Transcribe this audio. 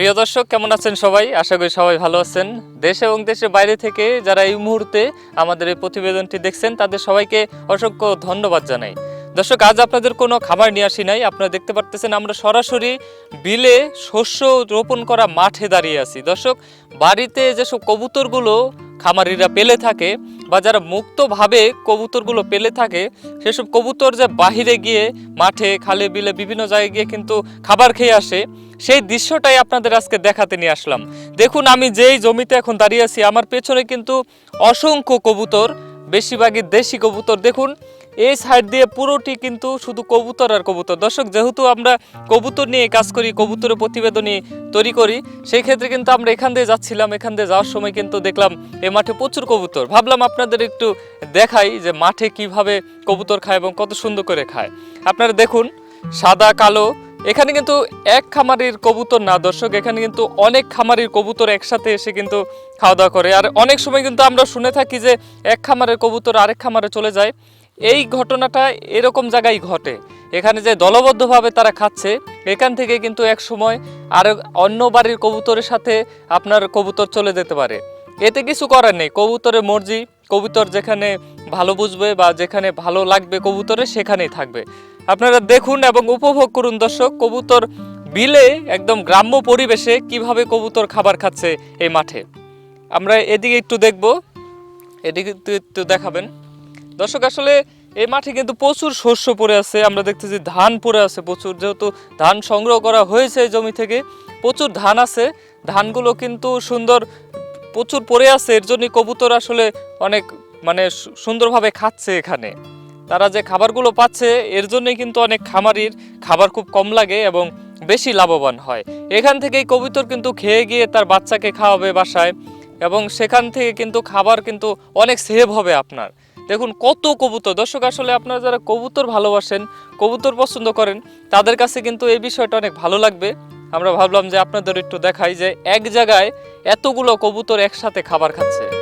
প্রিয় দর্শক, কেমন আছেন সবাই? আশা করি সবাই ভালো আছেন। দেশ এবং দেশের বাইরে থেকে যারা এই মুহূর্তে আমাদের এই প্রতিবেদনটি দেখছেন, তাদের সবাইকে অসংখ্য ধন্যবাদ জানাই। দর্শক, আজ আপনাদের কোনো খাবার নিয়ে আসি নাই। আপনারা দেখতে পারতেছেন, আমরা সরাসরি বিলে শস্য রোপণ করা মাঠে দাঁড়িয়ে আছি। দর্শক, বাড়িতে যেসব কবুতরগুলো খামারিরা পেলে থাকে বা যারা মুক্তভাবে কবুতরগুলো পেলে থাকে, সেসব কবুতর যে বাহিরে গিয়ে মাঠে, খালে, বিলে বিভিন্ন জায়গায় গিয়ে কিন্তু খাবার খেয়ে আসে, সেই দৃশ্যটাই আপনাদের আজকে দেখাতে নিয়ে আসলাম। দেখুন, আমি যেই জমিতে এখন দাঁড়িয়ে আছি, আমার পেছনে কিন্তু অসংখ্য কবুতর, বেশিরভাগই দেশি কবুতর। দেখুন এই সাইড দিয়ে পুরোটি কিন্তু শুধু কবুতর আর কবুতর। দর্শক, যেহেতু আমরা কবুতর নিয়ে কাজ করি, কবুতরের প্রতিবেদনই তৈরি করি সেই ক্ষেত্রে কিন্তু আমরা এখান দিয়ে যাচ্ছিলাম। এখান দিয়ে যাওয়ার সময় কিন্তু দেখলাম এ মাঠে প্রচুর কবুতর। ভাবলাম আপনাদের একটু দেখাই যে মাঠে কীভাবে কবুতর খায় এবং কত সুন্দর করে খায়। আপনারা দেখুন, সাদা, কালো, এখানে কিন্তু এক খামারির কবুতর না। দর্শক, এখানে কিন্তু অনেক খামারির কবুতর একসাথে এসে কিন্তু খাওয়া দাওয়া করে। আর অনেক সময় কিন্তু আমরা শুনে থাকি যে এক খামারের কবুতর আরেক খামারে চলে যায়। এই ঘটনাটা এরকম জায়গায় ঘটে। এখানে যে দলবদ্ধভাবে তারা খাচ্ছে, এখান থেকে কিন্তু এক সময় আর অন্য বাড়ির কবুতরের সাথে আপনার কবুতর চলে যেতে পারে। এতে কিছু করার নেই। কবুতরের মর্জি, কবুতর যেখানে ভালো বুঝবে বা যেখানে ভালো লাগবে কবুতরে সেখানেই থাকবে। আপনারা দেখুন এবং উপভোগ করুন দর্শক, কবুতর বিলে একদম গ্রাম্য পরিবেশে কীভাবে কবুতর খাবার খাচ্ছে এই মাঠে। আমরা এদিকে একটু দেখব, এদিকে একটু দেখাবেন। দর্শক, আসলে এই মাঠে কিন্তু প্রচুর শস্য পড়ে আছে। আমরা দেখতেছি ধান পড়ে আছে প্রচুর। যেহেতু ধান সংগ্রহ করা হয়েছে জমি থেকে, প্রচুর ধান আছে। ধানগুলো কিন্তু সুন্দর প্রচুর পড়ে আছে। এর জন্য কবুতর আসলে অনেক মানে সুন্দরভাবে খাচ্ছে এখানে। তারা যে খাবারগুলো পাচ্ছে, এর জন্যই কিন্তু অনেক খামারির খাবার খুব কম লাগে এবং বেশি লাভবান হয়। এখান থেকেই কবুতর কিন্তু খেয়ে গিয়ে তার বাচ্চাকে খাওয়াবে বাসায় এবং সেখান থেকে কিন্তু খাবার কিন্তু অনেক সেভ হবে আপনার। দেখুন, কত কবুতর। দর্শক, আসলে আপনারা যারা কবুতর ভালোবাসেন, কবুতর পছন্দ করেন, তাদের কাছে কিন্তু এই বিষয়টা অনেক ভালো লাগবে। আমরা ভাবলাম যে আপনাদের একটু দেখাই যে এক জায়গায় এতগুলো কবুতর একসাথে খাবার খাচ্ছে।